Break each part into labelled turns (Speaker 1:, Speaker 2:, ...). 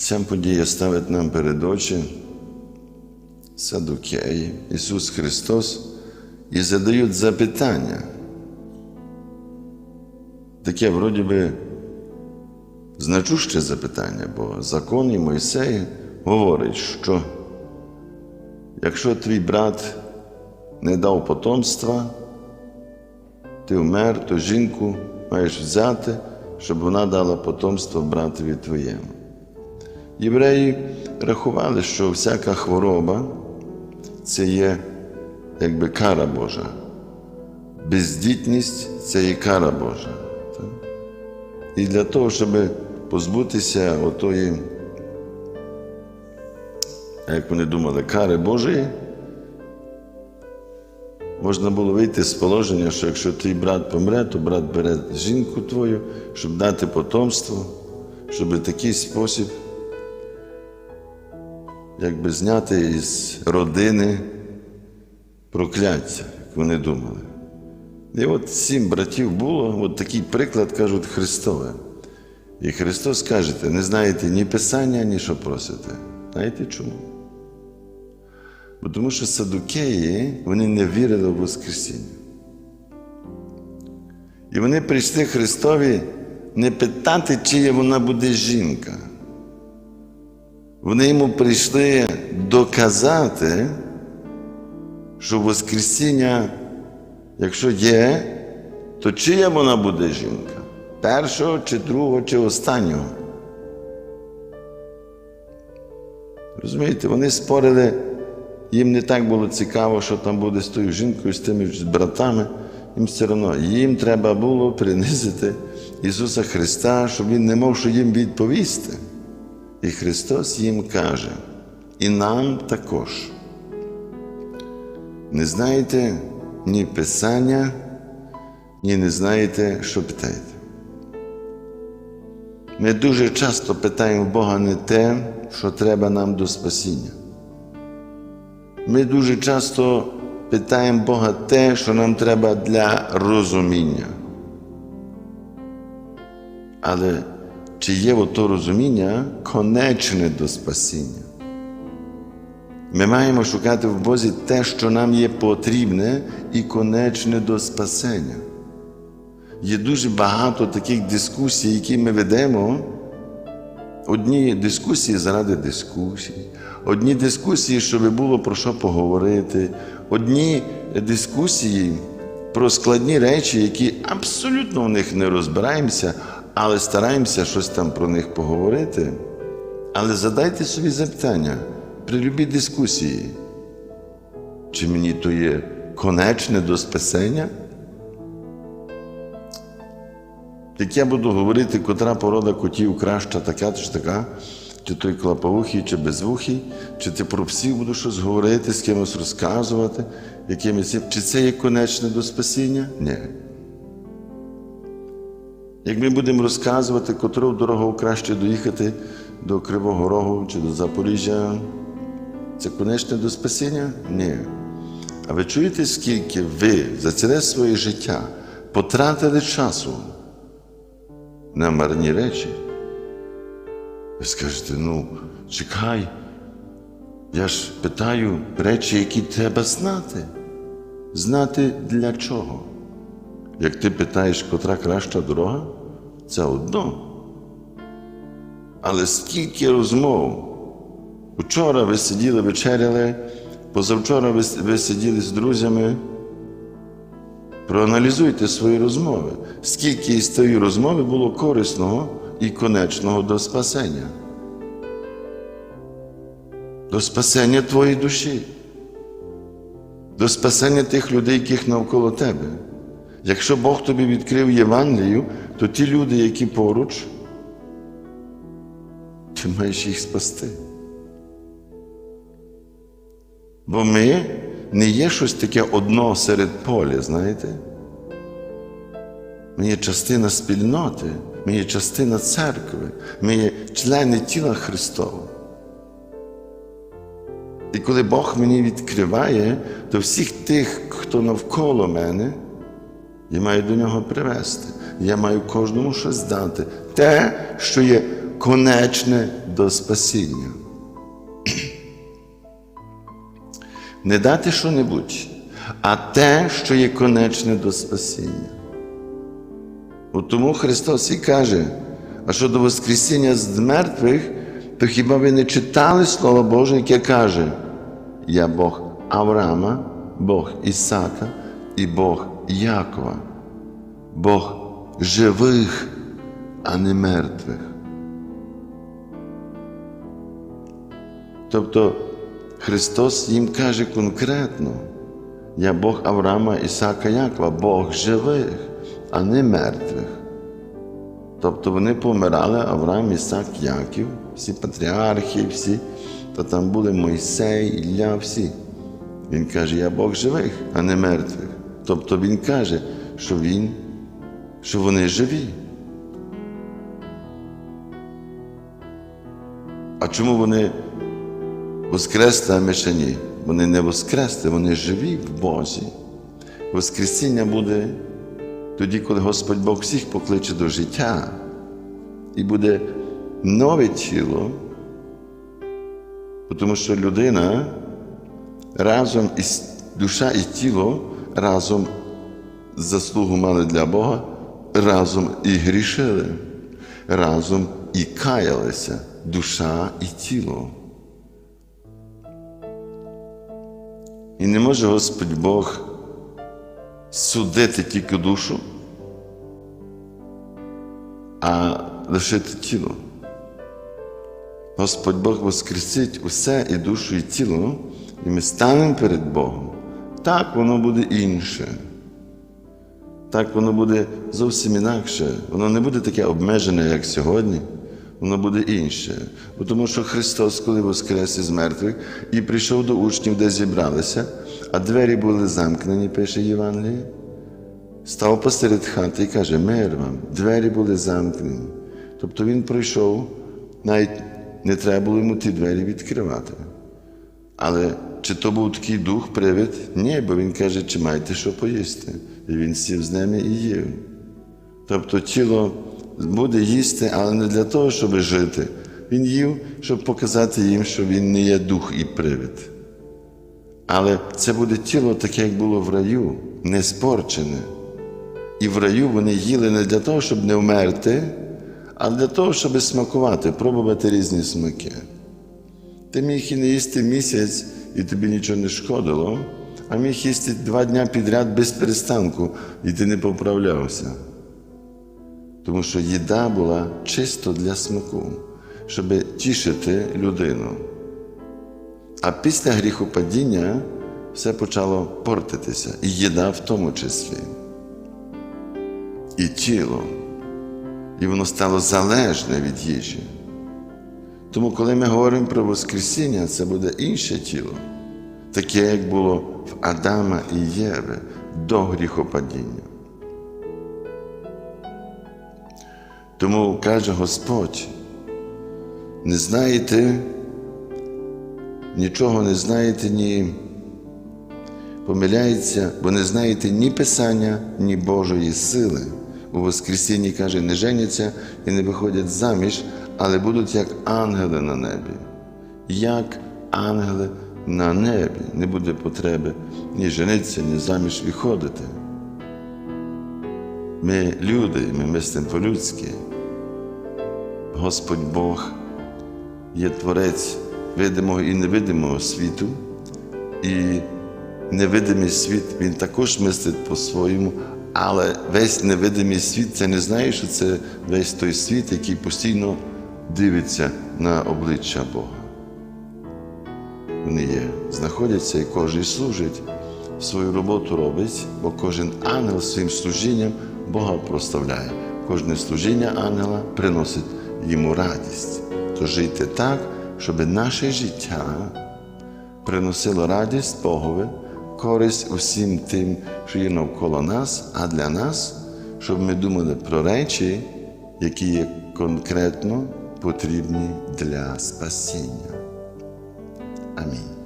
Speaker 1: Ця подія ставить нам перед очі Садукеї, Ісус Христос і задають запитання. Таке, вроді би, значуще запитання, бо закон і Мойсей говорить, що якщо твій брат не дав потомства, ти вмер, то жінку маєш взяти, щоб вона дала потомство братові твоєму. Євреї рахували, що всяка хвороба це є якби кара Божа. Бездітність це є кара Божа. Так? І для того, щоб позбутися отої, як вони думали, кари Божої, можна було вийти з положення, що якщо твій брат помре, то брат бере жінку твою, щоб дати потомство, щоб такий спосіб якби зняти із родини прокляття, як вони думали. І от сім братів було, от такий приклад кажуть Христове. І Христос каже, не знаєте ні Писання, ні що просите. Знаєте чому? Бо тому що садукеї вони не вірили в Воскресіння. І вони прийшли Христові не питати, чия вона буде жінка. Вони йому прийшли доказати, що Воскресіння, якщо є, то чия вона буде жінка? Першого, чи другого, чи останнього. Розумієте, вони спорили, їм не так було цікаво, що там буде з тою жінкою, з тими братами. Їм все одно, їм треба було принизити Ісуса Христа, щоб Він не мав що їм відповісти. І Христос їм каже, і нам також. Не знаєте ні Писання, ні не знаєте, що питаєте. Ми дуже часто питаємо Бога не те, що треба нам до спасіння. Ми дуже часто питаємо Бога те, що нам треба для розуміння. Але чи є ото розуміння конечне до спасіння? Ми маємо шукати в Бозі те, що нам є потрібне і конечне до спасення. Є дуже багато таких дискусій, які ми ведемо. Одні дискусії заради дискусій, одні дискусії, щоб було про що поговорити, одні дискусії про складні речі, які абсолютно в них не розбираємося, але стараємося щось там про них поговорити. Але задайте собі запитання при любій дискусії, чи мені то є конечне до спасення? Як я буду говорити, котра порода котів краща, така чи така, чи той клаповухий, чи безвухий, чи ти про псів буду щось говорити, з кимось розказувати, якимось... чи це є конечне до спасіння? Ні. Як ми будемо розказувати, котру дорогу краще доїхати до Кривого Рогу чи до Запоріжжя, це конечне до спасіння? Ні. А ви чуєте, скільки ви за ціле своє життя потратили часу на марні речі? Ви скажете, ну, чекай, я ж питаю речі, які треба знати. Знати для чого? Як ти питаєш, котра краща дорога, це одно. Але скільки розмов? Вчора ви сиділи, вечеряли, позавчора ви, сиділи з друзями. Проаналізуйте свої розмови. Скільки із тієї розмови було корисного і конечного до спасення? До спасення твоєї душі, до спасення тих людей, яких навколо тебе. Якщо Бог тобі відкрив Євангелію, то ті люди, які поруч, ти маєш їх спасти. Бо ми не є щось таке одно серед поля, знаєте? Ми є частина спільноти, ми є частина церкви, ми є члени тіла Христового. І коли Бог мені відкриває, то всіх тих, хто навколо мене, я маю до нього привести. Я маю кожному щось дати. Те, що є конечне до спасіння. Не дати що-небудь, а те, що є конечне до спасіння. От тому Христос і каже, а щодо Воскресіння з мертвих, то хіба ви не читали Слово Боже, яке каже, я Бог Авраама, Бог Ісака і Бог Якова, Бог живих, а не мертвих. Тобто Христос їм каже конкретно, я Бог Авраама, Ісака, Якова, Бог живих, а не мертвих. Тобто вони помирали Авраам, Ісак, Яків, всі патріархи, всі, то там були Мойсей, Ілля, всі. Він каже, я Бог живих, а не мертвих. Тобто Він каже, що він, що вони живі. А чому вони воскресли, а ми ще ні? Вони не воскресли, вони живі в Бозі. Воскресіння буде тоді, коли Господь Бог всіх покличе до життя, і буде нове тіло, тому що людина разом із душа і тіло разом заслугу мали для Бога, разом і грішили, разом і каялися душа і тіло. І не може Господь Бог судити тільки душу, а лишити тіло. Господь Бог воскресить усе і душу, і тіло, і ми станемо перед Богом. Так воно буде інше. Так воно буде зовсім інакше. Воно не буде таке обмежене, як сьогодні. Воно буде інше. Бо Тому що Христос, коли воскрес із мертвих і прийшов до учнів, де зібралися, а двері були замкнені, пише Євангеліє, став посеред хати і каже: Мир вам, двері були замкнені. Тобто він прийшов, навіть не треба було йому ті двері відкривати. Але чи то був такий дух, привид? Ні, бо він каже, чи маєте що поїсти. І він сів з ними і їв. Тобто тіло буде їсти, але не для того, щоб жити. Він їв, щоб показати їм, що він не є дух і привид. Але це буде тіло таке, як було в раю, не спорчене. І в раю вони їли не для того, щоб не вмерти, а для того, щоб смакувати, пробувати різні смаки. Ти міг і не їсти місяць, і тобі нічого не шкодило, а міг їсти два дня підряд без перестанку, і ти не поправлявся. Тому що їда була чисто для смаку, щоб тішити людину. А після гріхопадіння все почало портитися, і їда в тому числі, і тіло. І воно стало залежне від їжі. Тому, коли ми говоримо про Воскресіння, це буде інше тіло, таке, як було в Адама і Єви до гріхопадіння. Тому каже Господь, не знаєте, нічого не знаєте, ні помиляється, бо не знаєте ні Писання, ні Божої сили. У Воскресінні каже, не женяться і не виходять заміж, але будуть як ангели на небі. Як ангели на небі. Не буде потреби ні женитися, ні заміж виходити. Ми люди, ми мислимо по-людськи. Господь Бог є творець видимого і невидимого світу, і невидимий світ Він також мислить по-своєму, але весь невидимий світ це не знає, що це весь той світ, який постійно дивиться на обличчя Бога. Вони є, знаходяться і кожен служить, свою роботу робить, бо кожен ангел своїм служінням Бога проставляє. Кожне служіння ангела приносить йому радість. То жити так, щоб наше життя приносило радість Богові, користь усім тим, що є навколо нас, а для нас, щоб ми думали про речі, які є конкретно потрібні для спасіння. Амінь.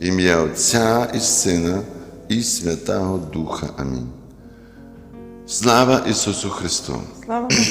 Speaker 1: Ім'я Отця і Сина і Святого Духа. Амінь. Слава Ісусу Христу!
Speaker 2: Слава Богу.